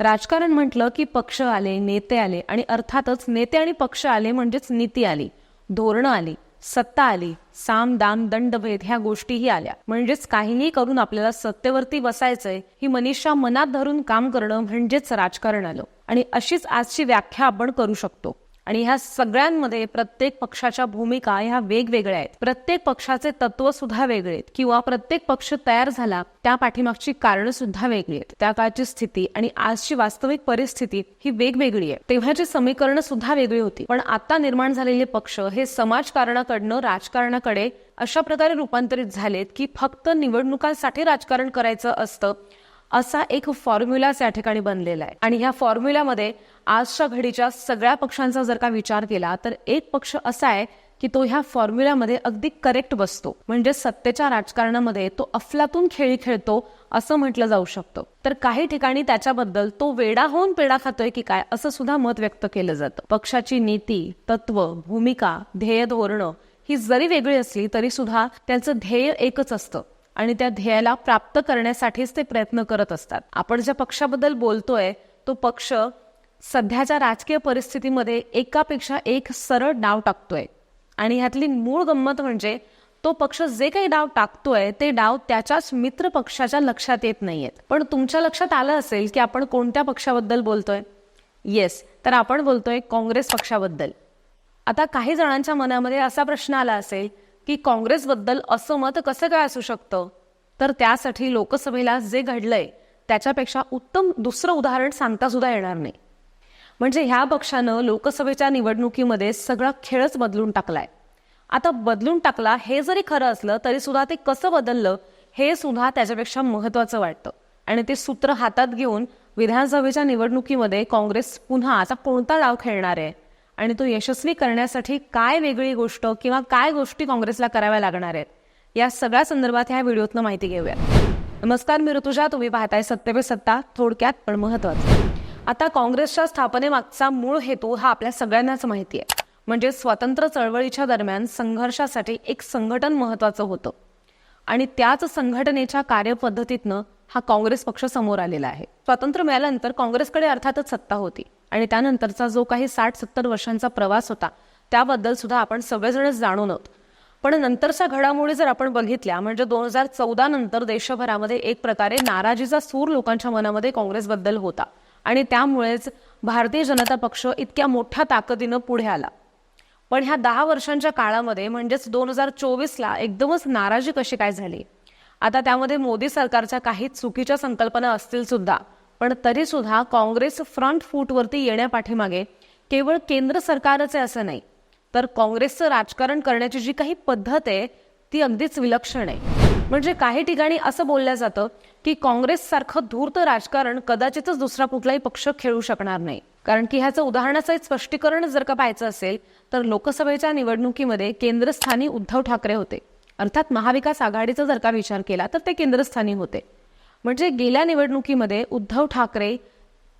राजकारण म्हटलं की पक्ष आले नेते आले आणि अर्थातच नेते आणि पक्ष आले म्हणजेच नीती आली धोरणं आली सत्ता आली साम दाम दंडभेद ह्या गोष्टीही आल्या. म्हणजेच काहीही करून आपल्याला सत्तेवरती बसायचंय ही मनीषा मनात धरून काम करणं म्हणजेच राजकारण आलं. आणि अशीच आजची व्याख्या आपण करू शकतो. आणि ह्या सगळ्यांमध्ये प्रत्येक पक्षाच्या भूमिका ह्या वेगवेगळ्या आहेत. प्रत्येक पक्षाचे तत्व सुद्धा वेगळे आहेत. किंवा प्रत्येक पक्ष तयार झाला त्या पाठीमागची कारण सुद्धा वेगळी आहेत. त्या काळची स्थिती आणि आजची वास्तविक परिस्थिती ही वेगवेगळी आहे. तेव्हाची समीकरणं सुद्धा वेगळी होती. पण आता निर्माण झालेले पक्ष हे समाजकारणाकडनं राजकारणाकडे अशा प्रकारे रूपांतरित झालेत की फक्त निवडणुकांसाठी राजकारण करायचं असतं असा एक फॉर्म्युलाच या ठिकाणी बनलेला आहे. आणि ह्या फॉर्म्युल्यामध्ये आजच्या घडीच्या सगळ्या पक्षांचा जर का विचार केला तर एक पक्ष असा आहे की तो ह्या फॉर्म्युल्यामध्ये अगदी करेक्ट बसतो. म्हणजे सत्तेच्या राजकारणामध्ये तो अफलातून खेळी खेळतो असं म्हटलं जाऊ शकतं. तर काही ठिकाणी त्याच्याबद्दल तो वेडा होऊन पेडा खातोय की काय असं सुद्धा मत व्यक्त केलं जातं. पक्षाची नीती तत्व भूमिका ध्येय धोरणं ही जरी वेगळी असली तरी सुद्धा त्यांचं ध्येय एकच असतं. आणि त्या ध्येयाला प्राप्त करण्यासाठीच ते प्रयत्न करत असतात. आपण ज्या पक्षाबद्दल बोलतोय तो पक्ष सध्याच्या राजकीय परिस्थितीमध्ये एकापेक्षा एक सरळ डाव टाकतोय. आणि ह्यातली मूळ गंमत म्हणजे तो पक्ष जे काही डाव टाकतोय ते डाव त्याच्याच मित्र पक्षाच्या लक्षात येत नाहीयेत. पण तुमच्या लक्षात आलं असेल की आपण कोणत्या पक्षाबद्दल बोलतोय? येस तर आपण बोलतोय काँग्रेस पक्षाबद्दल. आता काही जणांच्या मनामध्ये असा प्रश्न आला असेल की काँग्रेसबद्दल असं मत कसं काय असू शकतं? तर त्यासाठी लोकसभेला जे घडलंय त्याच्यापेक्षा उत्तम दुसरं उदाहरण सांगता सुद्धा येणार नाही. म्हणजे ह्या पक्षानं लोकसभेच्या निवडणुकीमध्ये सगळा खेळच बदलून टाकलाय. आता बदलून टाकला हे जरी खरं असलं तरी सुद्धा ते कसं बदललं हे सुद्धा त्याच्यापेक्षा महत्वाचं वाटतं. आणि ते सूत्र हातात घेऊन विधानसभेच्या निवडणुकीमध्ये काँग्रेस पुन्हा आता कोणता डाव खेळणार आहे? आणि तो यशस्वी करण्यासाठी काय वेगळी गोष्ट किंवा काय गोष्टी काँग्रेसला कराव्या लागणार आहेत? या सगळ्या संदर्भात ह्या व्हिडिओतनं माहिती घेऊया नमस्कार मी ऋतुजा. तुम्ही पाहताय सत्य सत्ता. थोडक्यात पण महत्वाचं. आता काँग्रेसच्या स्थापनेमागचा मूळ हेतू हा आपल्या सगळ्यांनाच माहिती आहे म्हणजे स्वातंत्र्य चळवळीच्या दरम्यान संघर्षासाठी एक संघटन महत्वाचं होतं. आणि त्याच संघटनेच्या कार्यपद्धतीतनं हा काँग्रेस पक्ष समोर आलेला आहे. स्वातंत्र्य मिळाल्यानंतर काँग्रेसकडे अर्थातच सत्ता होती. आणि त्यानंतरचा जो काही साठ सत्तर वर्षांचा प्रवास होता त्याबद्दल सुद्धा आपण सगळेजणच जाणून आहोत. पण नंतरच्या घडामोडी जर आपण बघितल्या म्हणजे दोन हजार चौदा नंतर देशभरामध्ये एक प्रकारे नाराजीचा सूर लोकांच्या मनामध्ये काँग्रेसबद्दल होता. आणि त्यामुळेच भारतीय जनता पक्ष इतक्या मोठ्या ताकदीनं पुढे आला. पण ह्या दहा वर्षांच्या काळामध्ये म्हणजेच दोन हजार चोवीसला एकदमच नाराजी कशी काय झाली? आता त्यामध्ये मोदी सरकारच्या काही चुकीच्या संकल्पना असतील सुद्धा पण तरी सुद्धा काँग्रेस फ्रंट फूटवरती येण्यापाठीमागे केवळ केंद्र सरकारच आहे असं नाही तर काँग्रेसचं राजकारण करण्याची जी काही पद्धत आहे ती अगदीच विलक्षण आहे. म्हणजे काही ठिकाणी असं बोललं जातं की काँग्रेस सारखं धूर्त राजकारण कदाचितच दुसरा कुठलाही पक्ष खेळू शकणार नाही. कारण की ह्याचं उदाहरणाचं एक स्पष्टीकरण जर का पाहायचं असेल तर लोकसभेच्या निवडणुकीमध्ये केंद्रस्थानी उद्धव ठाकरे होते. अर्थात महाविकास आघाडीचा जर का विचार केला तर ते केंद्रस्थानी होते. म्हणजे गेल्या निवडणुकीमध्ये उद्धव ठाकरे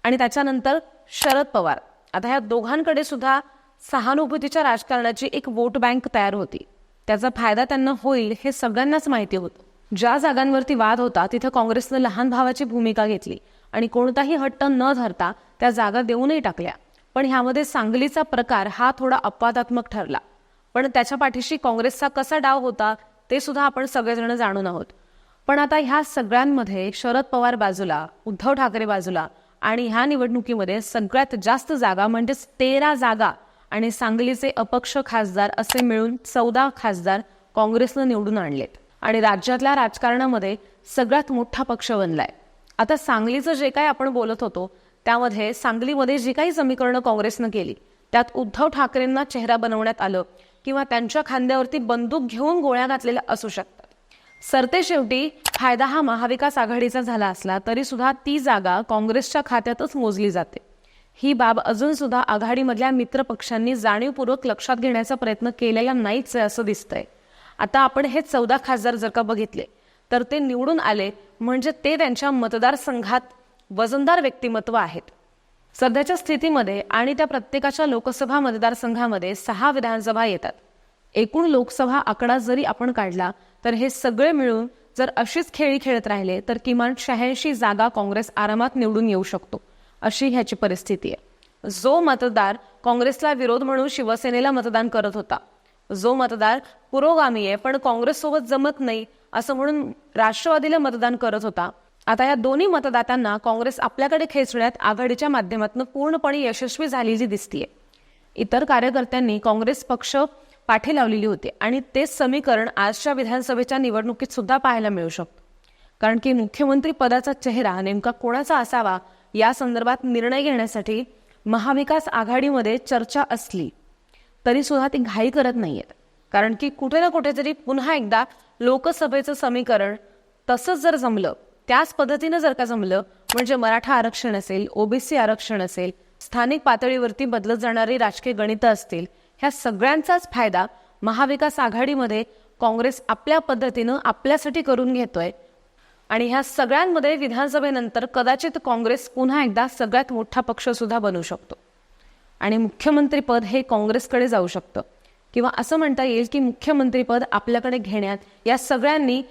आणि त्याच्यानंतर शरद पवार. आता ह्या दोघांकडे सुद्धा सहानुभूतीच्या राजकारणाची एक वोट बँक तयार होती. त्याचा फायदा त्यांना होईल हे सगळ्यांनाच माहिती होतं. ज्या जागांवरती वाद होता तिथं काँग्रेसनं लहान भावाची भूमिका घेतली आणि कोणताही हट्ट न धरता त्या जागा देऊनही टाकल्या. पण ह्यामध्ये सांगलीचा प्रकार हा थोडा अपवादात्मक ठरला. पण त्याच्या पाठीशी काँग्रेसचा कसा डाव होता ते सुद्धा आपण सगळेजण जाणून आहोत. पण आता ह्या सगळ्यांमध्ये शरद पवार बाजूला उद्धव ठाकरे बाजूला आणि ह्या निवडणुकीमध्ये सगळ्यात जास्त जागा म्हणजेच तेरा जागा आणि सांगलीचे अपक्ष खासदार असे मिळून चौदा खासदार काँग्रेसनं निवडून आणलेत. आणि राज्यातल्या राजकारणामध्ये सगळ्यात मोठा पक्ष बनलाय. आता सांगलीचं जे काही आपण बोलत होतो त्यामध्ये सांगलीमध्ये जी काही समीकरणं काँग्रेसनं केली त्यात उद्धव ठाकरेंना चेहरा बनवण्यात आलं किंवा त्यांच्या खांद्यावरती बंदूक घेऊन गोळ्या घातलेल्या असू शकतात. सरते शेवटी फायदा हा महाविकास आघाडीचा झाला असला तरी सुद्धा ती जागा काँग्रेसच्या खात्यातच मोजली जाते. ही बाब अजून सुद्धा आघाडीमधल्या मित्रपक्षांनी जाणीवपूर्वक लक्षात घेण्याचा प्रयत्न केलेला नाहीच आहे असं दिसतंय. आता आपण हे चौदा खासदार जर का बघितले तर ते निवडून आले म्हणजे ते त्यांच्या मतदारसंघात वजनदार व्यक्तिमत्व आहेत. सध्याच्या स्थितीमध्ये आणि त्या प्रत्येकाच्या लोकसभा मतदारसंघामध्ये सहा विधानसभा येतात. एकूण लोकसभा आकडा जरी आपण काढला तर हे सगळे मिळून जर अशीच खेळी खेळत राहिले तर किमान शहाऐंशी जागा काँग्रेस आरामात निवडून येऊ शकतो. अशी ह्याची परिस्थिती आहे. जो मतदार काँग्रेसला विरोध म्हणून शिवसेनेला मतदान करत होता जो मतदार पुरोगामी आहे पण काँग्रेससोबत जमत नाही असं म्हणून राष्ट्रवादीला मतदान करत होता आता या दोन्ही मतदात्यांना काँग्रेस आपल्याकडे खेचण्यात आघाडीच्या माध्यमातून पूर्णपणे यशस्वी झालेली दिसतीये. इतर कार्यकर्त्यांनी काँग्रेस पक्ष पाठी लावलेली होती आणि तेच समीकरण आजच्या विधानसभेच्या निवडणुकीत सुद्धा पाहायला मिळू शकतं. कारण की मुख्यमंत्री पदाचा चेहरा नेमका कोणाचा असावा या संदर्भात निर्णय घेण्यासाठी महाविकास आघाडीमध्ये चर्चा असली तरी सुद्धा ती घाई करत नाहीयेत. कारण की कुठे ना कुठेतरी पुन्हा एकदा लोकसभेचं समीकरण तसंच जर जमलं त्याच पद्धतीनं जर का जमलं म्हणजे मराठा आरक्षण असेल ओबीसी आरक्षण असेल स्थानिक पातळीवरती बदलत जाणारी राजकीय गणितं असतील ह्या सगळ्यांचाच फायदा महाविकास आघाडीमध्ये काँग्रेस आपल्या पद्धतीनं आपल्यासाठी करून घेतोय. आणि ह्या सगळ्यांमध्ये विधानसभेनंतर कदाचित काँग्रेस पुन्हा एकदा सगळ्यात मोठा पक्ष सुद्धा बनू शकतो. आणि मुख्यमंत्रीपद हे काँग्रेसकडे जाऊ शकतं. किंवा असं म्हणता येईल की मुख्यमंत्रीपद आपल्याकडे घेण्यात या सगळ्यांनी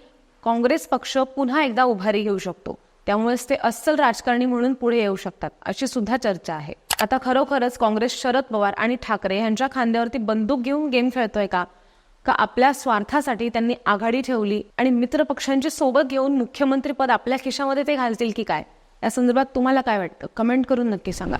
काँग्रेस पक्ष पुन्हा एकदा उभारी घेऊ शकतो. त्यामुळेच ते अस्सल राजकारणी म्हणून पुढे येऊ शकतात अशी सुद्धा चर्चा आहे. आता खरोखरच काँग्रेस शरद पवार आणि ठाकरे यांच्या खांद्यावरती बंदूक घेऊन गेम खेळतोय का? का आपल्या स्वार्थासाठी त्यांनी आघाडी ठेवली आणि मित्रपक्षांची सोबत घेऊन मुख्यमंत्रीपद आपल्या खिशामध्ये ते घालतील की काय? या संदर्भात तुम्हाला काय वाटतं? कमेंट करून नक्की सांगा.